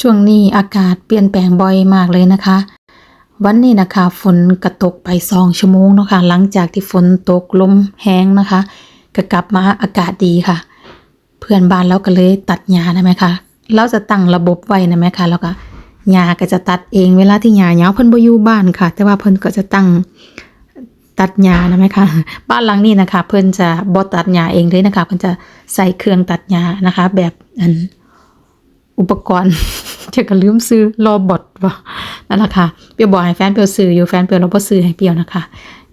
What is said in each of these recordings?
ช่วงนี้อากาศเปลี่ยนแปลงบ่อยมากเลยนะคะ วันนี้นะคะฝนกระตกไปสองชั่วโมงเนาะคะหลังจากที่ฝนตกลมแห้งนะคะก็กลับมาอากาศดีค่ะ เพื่อนบ้านเราก็เลยตัดหญ้านะไหมคะเราจะตั้งระบบไว้นะไหมคะแล้วก็หญ้าก็จะตัดเองเวลาที่หญ้าเหงาเพิ่นบ่อยู่บ้านค่ะ แต่ว่าเพิ่นก็จะตั้งตัดหญ้านะไหมคะบ้านหลังนี้นะคะ เพิ่นจะบ่ตัดหญ้าเองเลยนะคะ เพิ่นจะใส่เครื่องตัดหญ้านะคะ แบบอัน อุปกรณ์เดี๋ยวก็ลืมซื้อรอบอทว่ะนั่นแหละค่ะเปียวบอกให้แฟนเปียวซื้ออยู่แฟนเปียวเราก็ซื้อให้เปียวนะคะ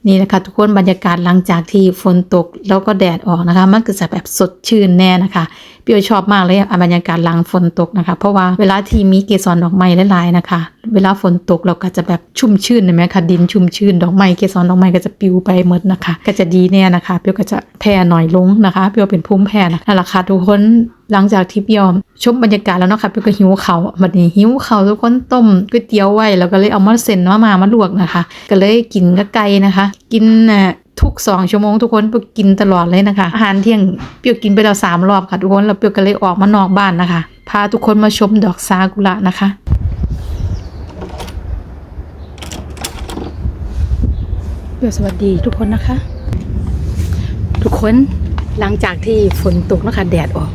นี่นะคะทุกคนบรรยากาศหลังจากที่ฝนตกแล้วก็แดดออกนะคะ มันก็จะแบบสดชื่นแน่นะคะ เปียวชอบมากเลยอะบรรยากาศหลังฝนตกนะคะ เพราะว่าเวลาที่มีเกสรดอกไม้หลายๆนะคะเวลาฝนตกเราก็จะแบบชุ่มชื่นเห็นไหมคะดินชุ่มชื่นดอกไม้เกสรดอกไม้ก็จะปลิวไปหมดนะคะ ก็จะดีแน่นะคะเปียวก็จะแพ้หน่อยลงนะคะเปียวเป็นภูมิแพ้นะนั่นแหละค่ะทุกคนหลังจากที่เปียวชมบรรยากาศแล้วเนาะค่ะเปียวก็หิวเขาวบัดนี้หิวเขาทุกคนต้มก๋วยเตี๋ยวไว้แล้วก็เลยเอามาเส้นมามามาลวกนะคะ ก็เลยกินกับไก่นะคะ กินน่ะทุกสองชั่วโมงทุกคนเปียวกินตลอดเลยนะคะ อาหารเที่ยงเปียวกินไปแล้วสามรอบค่ะทุกคนแล้วเปียวก็เลยออกมานอกบ้านนะคะ พาทุกคนมาชมดอกซากุระนะคะ เปียวสวัสดีทุกคนนะคะ ทุกคนหลังจากที่ฝนตกนะคะแดดออก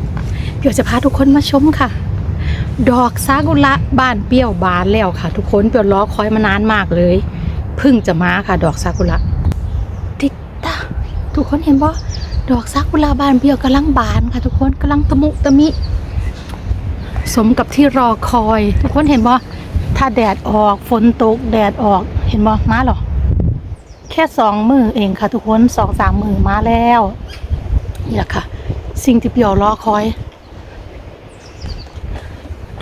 เปียวจะพาทุกคนมาชมค่ะ ดอกซากุระบานเปี้ยวบานแล้วค่ะ ทุกคนเปียวรอคอยมานานมากเลยเพิ่งจะมาค่ะ ดอกซากุระติดตาทุกคนเห็นบ่ดอกซากุระบานเปี้ยวกำลังบานค่ะ ทุกคนกำลังตะมุตะมิ สมกับที่รอคอย ทุกคนเห็นบ่ถ้าแดดออกฝนตกแดดออกเห็นบ่มาหรอ ค่สองมือเองค่ะทุกคนสองสามมือมาแล้วนี่แหละค่ะ สิ่งที่เปียวรอคอย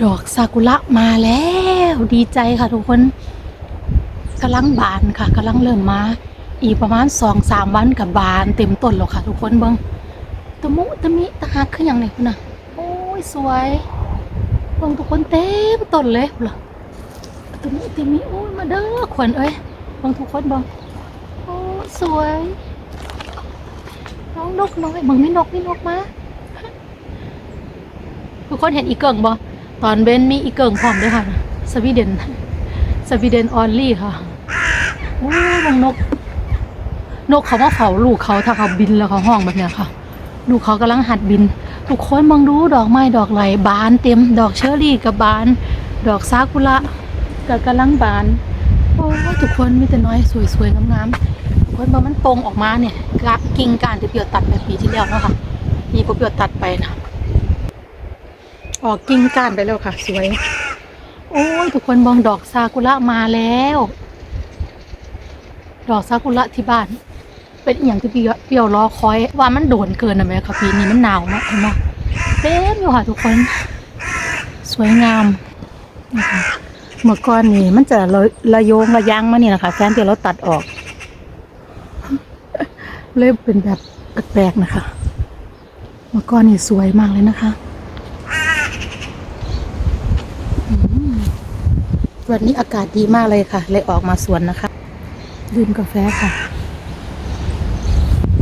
ดอกซากุระมาแล้วดีใจค่ะทุกคนกำลังบานค่ะกำลังเริ่มมาอีกประมาณสองสามวันกับบานเต็มต้นแล้วค่ะทุกคนเบิ้งตะมุตะมิตะหักขึ้นอย่างไหนคุณน่ะโอ้ยสวยเบิ้งทุกคนเต็มต้นเลยเหรอตะมุตะมิโอ้ยมาเด้อขวัญเอ้ยเบิ้งทุกคนเบิ้ง สวย น้องนกน้อยมึงไม่นกไม่นกมาทุกคนเห็นอีเกิงบ่ตอนเบนมีอีเกิงพร้อมด้วยค่ะ สวีเดน สวีเดนออนลี่ค่ะโอ้มึงนก นกเขาว่าเฝ้าลูกเขาถ้าเขาบินแล้วเขาห้องแบบเนี้ยค่ะ ลูกเขากำลังหัดบิน ทุกคนมองดูดอกไม้ดอกไหลบานเต็ม ดอกเชอร์รี่กับบาน ดอกซากุระก็กำลังบาน โอ้ทุกคนมีแต่น้อยสวยๆงามๆ ทุกคนบอมันตรงออกมาเนี่ยกะกิ่งการที่เปียวตัดไปปีที่แล้วเนาะค่ะนี่พอเปียวตัดไปนะออกกิ่งกานไปแล้วค่ะ สวย โอ้ยทุกคนมองดอกซากุระมาแล้ว ดอกซากุระที่บ้าน เป็นอย่างที่เปียวเปียวรอคอย ว่ามันโดนเกินนะแม่ค่ะปีนี้มันหนาวมากเห็นไหมเต็มอยู่ค่ะทุกคน สวยงามนะคะเมื่อก่อนนี่มันจะระระโยงระยางมานี่แหละคะแฟนเดี๋ยวเราตัดออก เลยเป็นแบบแปลกๆนะคะมื่อก่อนนี่สวยมากเลยนะคะวันนี้อากาศดีมากเลยค่ะ เลยออกมาสวนนะคะดื่มกาแฟค่ะ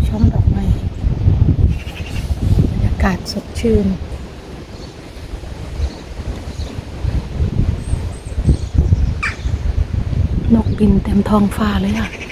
ชมดอกไม้บรรยากาศสดชื่นนกบินเต็มท้องฟ้าเลยอะ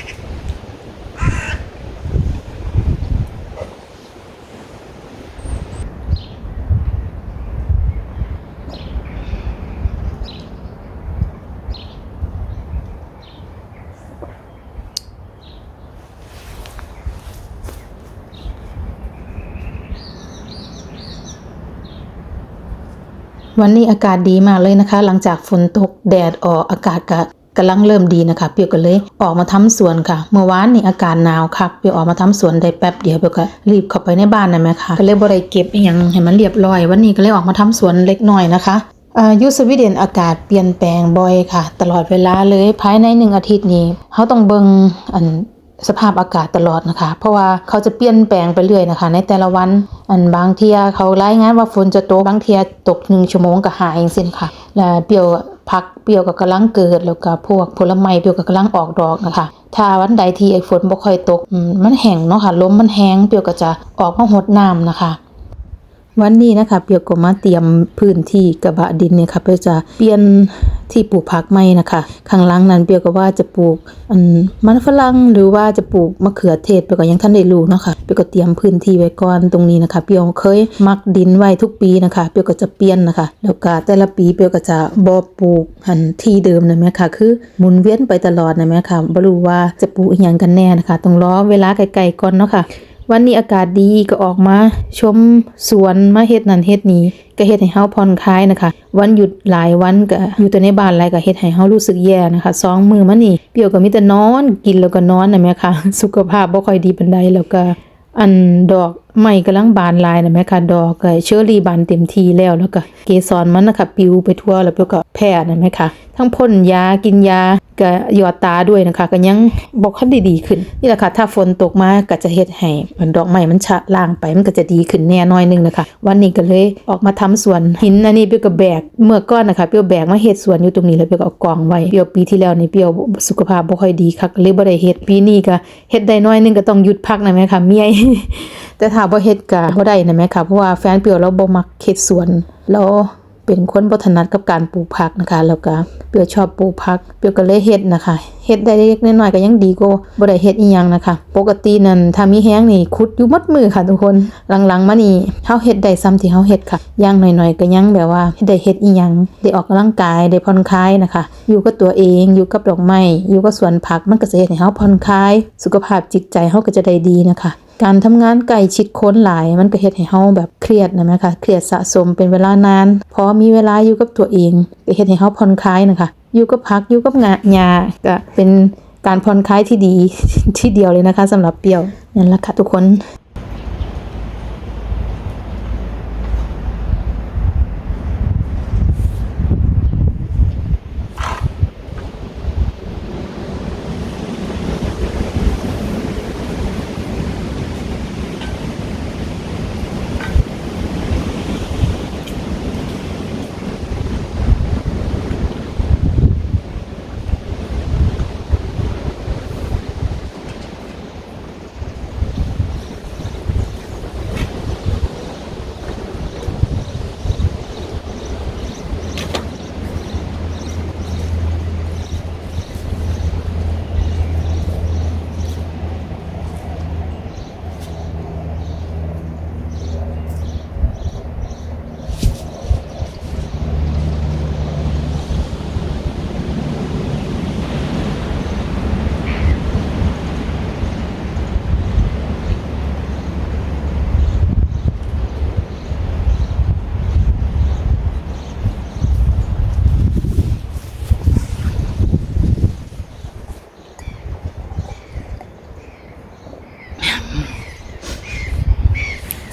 วันนี้อากาศดีมากเลยนะคะ หลังจากฝนตกแดดออกอากาศก็กำลังเริ่มดีนะคะ เปียวก็เลยออกมาทำสวนค่ะ เมื่อวานนี่อากาศหนาวค่ะ เปียวออกมาทำสวนได้แป๊บเดียวเปียวก็รีบเข้าไปในบ้านนะแม่ค่ะก็เลยบ่ได้เก็บอหยังให้มันเรียบร้อย วันนี้ก็เลยออกมาทำสวนเล็กน้อยนะคะยูสวีเดนอากาศเปลี่ยนแปลงบ่อยค่ะ ตลอดเวลาเลยภายในหนึ่งอาทิตย์นี้เขาต้องเบิ่งอัน สภาพอากาศตลอดนะคะ เพราะว่าเขาจะเปลี่ยนแปลงไปเรื่อยนะคะ ในแต่ละวัน อันบางเทียเขารายงานว่าฝนจะตก บางเทียตกหนึ่งชั่วโมงก็หายเองสิค่ะ แล้วเปรียวพักเปรียวก็กำลังเกิด แล้วก็พวกผลไม้เปรียวก็กำลังออกดอกนะคะถ้าวันใดที่ไอ้ฝนบ่ค่อยตก มันแห้งเนาะค่ะลมมันแห้งเปรียวก็จะออกมาหดน้ำนะคะ วันนี้นะคะเปียวก็มาเตรียมพื้นที่กระบะดินเนี่ยค่ะเพื่อจะเปลี่ยนที่ปลูกผักใหม่นะคะข้างล่างนั้นเปียวก็ว่าจะปลูกอันมันฝรั่งหรือว่าจะปลูกมะเขือเทศเปียวก็ยังท่านได้รู้เนาะค่ะเปียวก็เตรียมพื้นที่ไว้ก่อนตรงนี้นะคะ เปียวเคยมักดินไว้ทุกปีนะคะ เปียวก็จะเปลี่ยนนะคะ แล้วก็แต่ละปีเปียวก็จะบ่ปลูกหันที่เดิมนะแม่ค่ะคือหมุนเวียนไปตลอดนะแม่ค่ะบ่รู้ว่าจะปลูกอีหยังกันแน่นะคะต้องรอเวลาไกลๆก่อนเนาะค่ะ วันนี้อากาศดีก็ออกมา ชมสวนมาเฮ็ดนั่นเฮ็ดนี้ก็เฮ็ดให้เฮาผ่อนคลายนะคะ วันหยุดหลายวันก็อยู่แต่ในบ้านหลายก็เฮ็ดให้เฮารู้สึกแย่นะคะสองมือมานี่เปรียวก็มีแต่นอนกินแล้วก็นอนนะแม่ค่ะ สุขภาพบ่ค่อยดีปานใดแล้วก็อันดอกไม้กำลังบานลายนะแม่ค่ะดอกก็เชอรี่บานเต็มทีแล้วแล้วก็เกสรมันนะคะปิวไปทั่วแล้วเปรียวก็แพ้นะแม่ค่ะทั้งพ่นยากินยา ก็หยอดตาด้วยนะคะ ก็ยังบ่คันได้ดีขึ้น นี่แหละค่ะ ถ้าฝนตกมาก็จะเฮ็ดให้ดอกไม้มันชะล่างไปมันก็จะดีขึ้นแน่น้อยหนึงนะคะ วันนี้ก็เลยออกมาทำสวนหินอันนี้เปียวก็แบกเมื่อก่อนนะคะเปียวแบกมาเฮ็ดสวนอยู่ตรงนี้แล้วเปียวก็เอากองไว้เปียวปีที่แล้วนี่เปียวสุขภาพบ่ค่อยดีค่ะเลยบ่ได้เฮ็ดปีนี้ก็เฮ็ดได้น้อยหนึงก็ต้องหยุดพักนะแม่ค่ะเมียแต่ถ้าบ่เฮ็ดก็บ่ได้นะแม่ค่ะเพราะว่าแฟนเปียวเราบ่มักเฮ็ดสวนแล้ว เป็นคนบ่ถนัดกับการปลูกผักนะคะ แล้วก็เปียวชอบปลูกผัก เปียวก็เลยเฮ็ดนะคะเฮ็ดได้เล็กน้อยก็ยังดีกว่าบ่ได้เฮ็ดอีหยังนะคะ ปกตินั่นถ้ามีแห้งนี่ขุดอยู่หมดมือค่ะทุกคนหลังๆมานี่เฮาเฮ็ดได้ซ้ำที่เฮาเฮ็ดค่ะย่างน้อยๆก็ยังแบบว่าได้เฮ็ดอีหยังได้ออกกำลังกายได้ผ่อนคลายนะคะ อยู่กับตัวเองอยู่กับดอกไม้อยู่กับสวนผักมันก็จะเฮ็ดให้เฮาผ่อนคลาย สุขภาพจิตใจเฮาก็จะได้ดีนะคะ การทำงานไกลชิดคนหลายมันก็เฮ็ดให้เฮาแบบเครียดนะแม่ค่ะเครียดสะสมเป็นเวลานานพอมีเวลาอยู่กับตัวเองก็เฮ็ดให้เฮาผ่อนคลายนะคะอยู่กับพักอยู่กับงาหยาก็เป็นการผ่อนคลายที่ดีที่เดียวเลยนะคะสำหรับเปรียวนั่นแหละค่ะทุกคน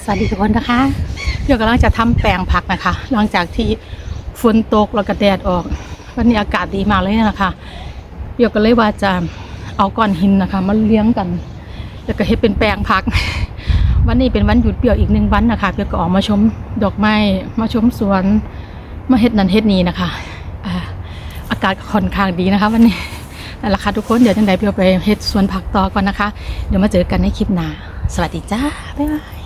วัสดีทุกคนนะคะเดี๋ยวกำลังจะทำแปลงผักนะคะ หลังจากที่ฝนตกแล้วก็แดดออก วันนี้อากาศดีมากเลยนะคะเดี๋ยวก็เลยว่าจะเอาก้อนหินนะคะมาเลี้ยงกัน แล้วก็เฮ็ดเป็นแปลงผัก วันนี้เป็นวันหยุดเปรียวอีกหนึ่งวันนะคะเปียวก็ออกมาชมดอกไม้มาชมสวนมาเฮ็ดนันเฮ็ดนี้นะคะอากาศค่อนข้างดีนะคะวันนี้นั่นแหละค่ะทุกคนเดี๋ยวจังใดเปียวไปเฮ็ดสวนผักต่อก่อนนะคะ เดี๋ยวมาเจอกันในคลิปหน้าสวัสดีจ้า บ๊ายบาย